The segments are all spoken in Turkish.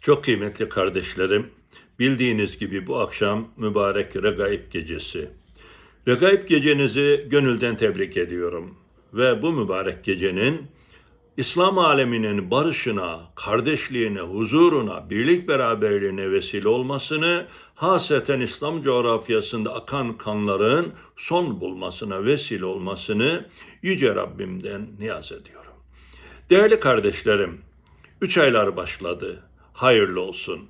Çok kıymetli kardeşlerim, bildiğiniz gibi bu akşam mübarek Regaib gecesi. Regaib gecenizi gönülden tebrik ediyorum ve bu mübarek gecenin İslam aleminin barışına, kardeşliğine, huzuruna, birlik beraberliğine vesile olmasını, haseten İslam coğrafyasında akan kanların son bulmasına vesile olmasını Yüce Rabbimden niyaz ediyorum. Değerli kardeşlerim, üç aylar başladı. Hayırlı olsun.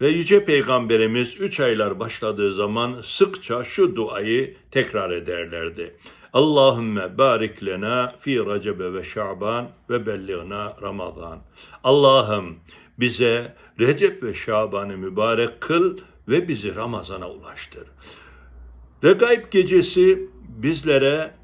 Ve Yüce Peygamberimiz üç aylar başladığı zaman sıkça şu duayı tekrar ederlerdi. Allahümme barik lena fi Recebe ve Şaban ve belliğna Ramazan. Allah'ım bize Recep ve Şaban'ı mübarek kıl ve bizi Ramazan'a ulaştır. Regaib gecesi bizlere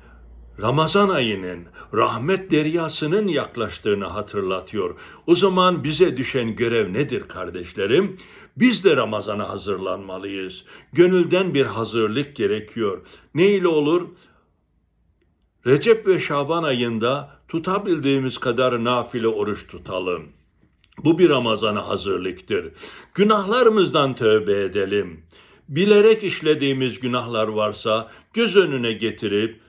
Ramazan ayının rahmet deryasının yaklaştığını hatırlatıyor. O zaman bize düşen görev nedir kardeşlerim? Biz de Ramazan'a hazırlanmalıyız. Gönülden bir hazırlık gerekiyor. Ne ile olur? Recep ve Şaban ayında tutabildiğimiz kadar nafile oruç tutalım. Bu bir Ramazan'a hazırlıktır. Günahlarımızdan tövbe edelim. Bilerek işlediğimiz günahlar varsa göz önüne getirip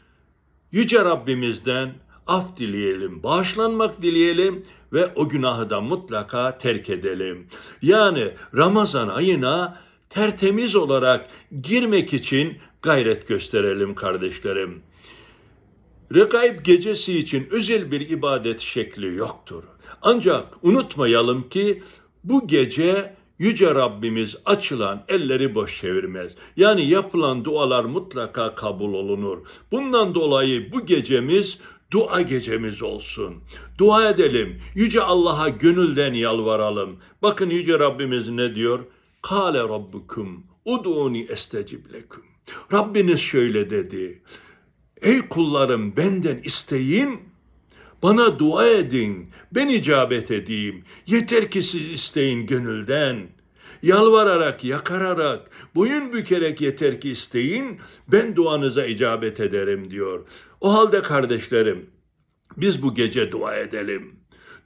Yüce Rabbimizden af dileyelim, bağışlanmak dileyelim ve o günahı da mutlaka terk edelim. Yani Ramazan ayına tertemiz olarak girmek için gayret gösterelim kardeşlerim. Regaib gecesi için özel bir ibadet şekli yoktur. Ancak unutmayalım ki bu gece Yüce Rabbimiz açılan elleri boş çevirmez. Yani yapılan dualar mutlaka kabul olunur. Bundan dolayı bu gecemiz dua gecemiz olsun. Dua edelim. Yüce Allah'a gönülden yalvaralım. Bakın Yüce Rabbimiz ne diyor? Kale rabbukum uduni estecib lekum. Rabbiniz şöyle dedi. Ey kullarım benden isteyin, bana dua edin, ben icabet edeyim. Yeter ki siz isteyin gönülden. Yalvararak, yakararak, boyun bükerek yeter ki isteyin, ben duanıza icabet ederim diyor. O halde kardeşlerim, biz bu gece dua edelim.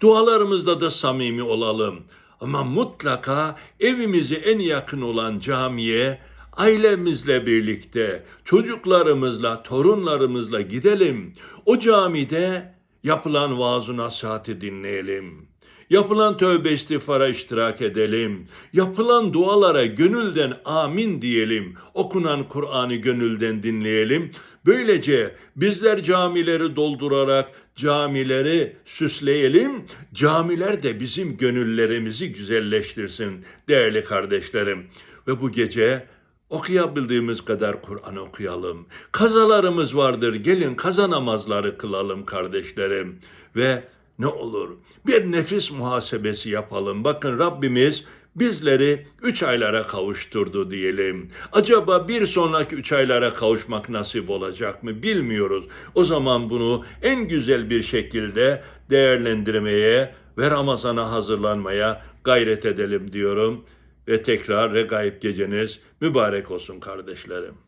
Dualarımızda da samimi olalım. Ama mutlaka evimize en yakın olan camiye ailemizle birlikte, çocuklarımızla, torunlarımızla gidelim. O camide yapılan vaaz-ı nasihatı dinleyelim. Yapılan tövbe istiğfara iştirak edelim. Yapılan dualara gönülden amin diyelim. Okunan Kur'an'ı gönülden dinleyelim. Böylece bizler camileri doldurarak camileri süsleyelim. Camiler de bizim gönüllerimizi güzelleştirsin değerli kardeşlerim. Ve bu gece Okuyabildiğimiz kadar Kur'an okuyalım. Kazalarımız vardır. Gelin kaza namazları kılalım kardeşlerim. Ve ne olur bir nefis muhasebesi yapalım. Bakın Rabbimiz bizleri üç aylara kavuşturdu diyelim. Acaba bir sonraki üç aylara kavuşmak nasip olacak mı bilmiyoruz. O zaman bunu en güzel bir şekilde değerlendirmeye ve Ramazan'a hazırlanmaya gayret edelim diyorum. Ve tekrar regaib geceniz mübarek olsun kardeşlerim.